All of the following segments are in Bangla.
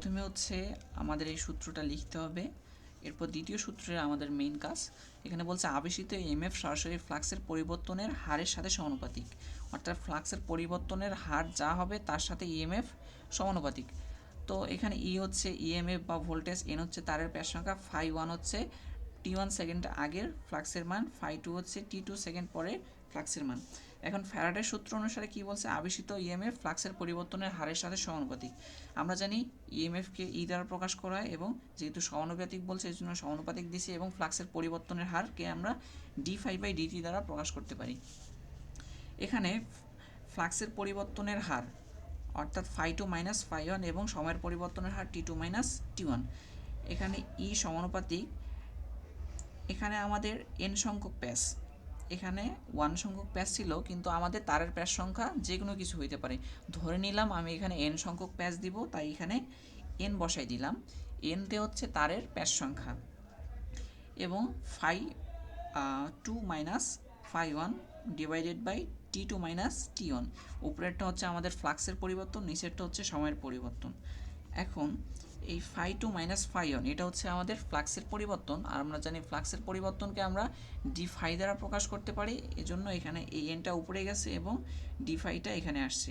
প্রথমে হচ্ছে আমাদের এই সূত্রটা লিখতে হবে। এরপর দ্বিতীয় সূত্রে আমাদের মেইন কাজ। এখানে বলছে, আবেশিত এমএফ সরাসরি ফ্লাক্সের পরিবর্তনের হারের সাথে সমানুপাতিক। অর্থাৎ ফ্লাক্সের পরিবর্তনের হার যা হবে তার সাথে ইএমএফ সমানুপাতিক। তো এখানে ই হচ্ছে ইএমএফ বা ভোল্টেজ এন হচ্ছে তারের প্যার সংখ্যা ফাই ওয়ান হচ্ছে টি ওয়ান সেকেন্ড আগের ফ্লাক্সের মান ফাই টু হচ্ছে টি টু সেকেন্ড পরে ফ্লাক্সের মান। এখন ফ্যারাডের সূত্র অনুসারে কি বলছে? আবেশিত ইএমএফ ফ্লাক্সের পরিবর্তনের হারের সাথে সমানুপাতিক। আমরা জানি ইএমএফকে ই দ্বারা প্রকাশ করা হয় এবং যেহেতু সমানুপাতিক বলছে এই জন্য সমানুপাতিক দিছি এবং ফ্লাক্সের পরিবর্তনের হারকে আমরা ডি ফাইভ বাই ডিটি দ্বারা প্রকাশ করতে পারি। এখানে ফ্লাক্সের পরিবর্তনের হার, অর্থাৎ phi two minus phi one এবং সময়ের পরিবর্তনের হার T two minus T one এখানে ই সমানুপাতিক। এখানে আমাদের এন সংখ্যক প্যাস এখানে ওয়ান সংখ্যক প্যাচ ছিল, কিন্তু আমাদের তারের প্যাচ সংখ্যা যে কোনো কিছু হইতে পারে। ধরে নিলাম আমি এখানে এন সংখ্যক প্যাচ দিব, তাই এখানে এন বসাই দিলাম। এনতে হচ্ছে তারের প্যাচ সংখ্যা। এবং phi two minus phi one divided by T two minus T one উপরেরটা হচ্ছে আমাদের ফ্লাক্সের পরিবর্তন, নিচেরটা হচ্ছে সময়ের পরিবর্তন। এখন এই phi two minus phi one এটা হচ্ছে আমাদের ফ্লাক্সের পরিবর্তন, আর আমরা জানি ফ্লাক্সের পরিবর্তনকে আমরা ডি ফাই দ্বারা প্রকাশ করতে পারি, এজন্য এখানে এই এনটা উপরে গেছে এবং ডি ফাইটা এখানে আসছে।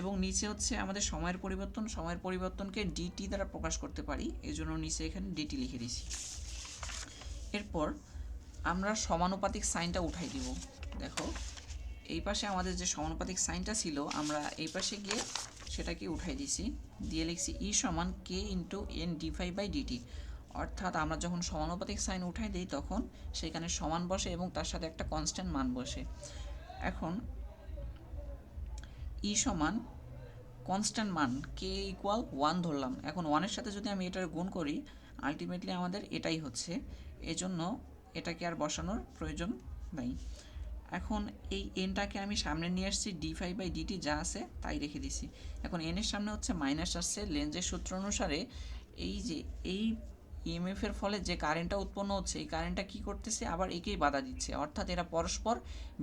এবং নিচে হচ্ছে আমাদের সময়ের পরিবর্তন, সময়ের পরিবর্তনকে ডিটি দ্বারা প্রকাশ করতে পারি, এজন্য নিচে এখানে ডিটি লিখে দিছি এরপর আমরা সমানুপাতিক সাইনটা উঠাই দিব। দেখো, এই পাশে আমাদের যে সমানুপাতিক সাইনটা ছিল, আমরা এই পাশে গিয়ে সেটাকে উঠাই দিছি। দিয়ে লিখছি ই সমান K into N D phi by DT অর্থাৎ আমরা যখন সমানুপাতিক সাইন উঠাই দিই তখন সেখানে সমান বসে এবং তার সাথে একটা কনস্ট্যান্ট মান বসে। এখন ই সমান কনস্ট্যান্ট মান কে ইকুয়াল ওয়ান ধরলাম। এখন ওয়ানের সাথে যদি আমি এটার গুণ করি আলটিমেটলি আমাদের এটাই হচ্ছে। এজন্য এটাকে আর বসানোর প্রয়োজন নাই। এখন এই এনটাকে আমি সামনে নিয়ে আসছি ডি ফাইভ বাই ডিটি যা আছে তাই রেখে দিছি। এখন এনের সামনে হচ্ছে মাইনাস আসছে লেন্সের সূত্র অনুসারে এই যে এই ইএমএফ এর ফলে যে কারেন্টটা উৎপন্ন হচ্ছে, এই কারেন্টটা কি করতেছে? আবার একেই বাধা দিচ্ছে। অর্থাৎ এরা পরস্পর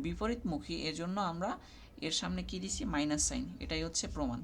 বিপরীতমুখী। এজন্য আমরা এর সামনে কি দিছি? মাইনাস সাইন এটাই হচ্ছে প্রমাণ।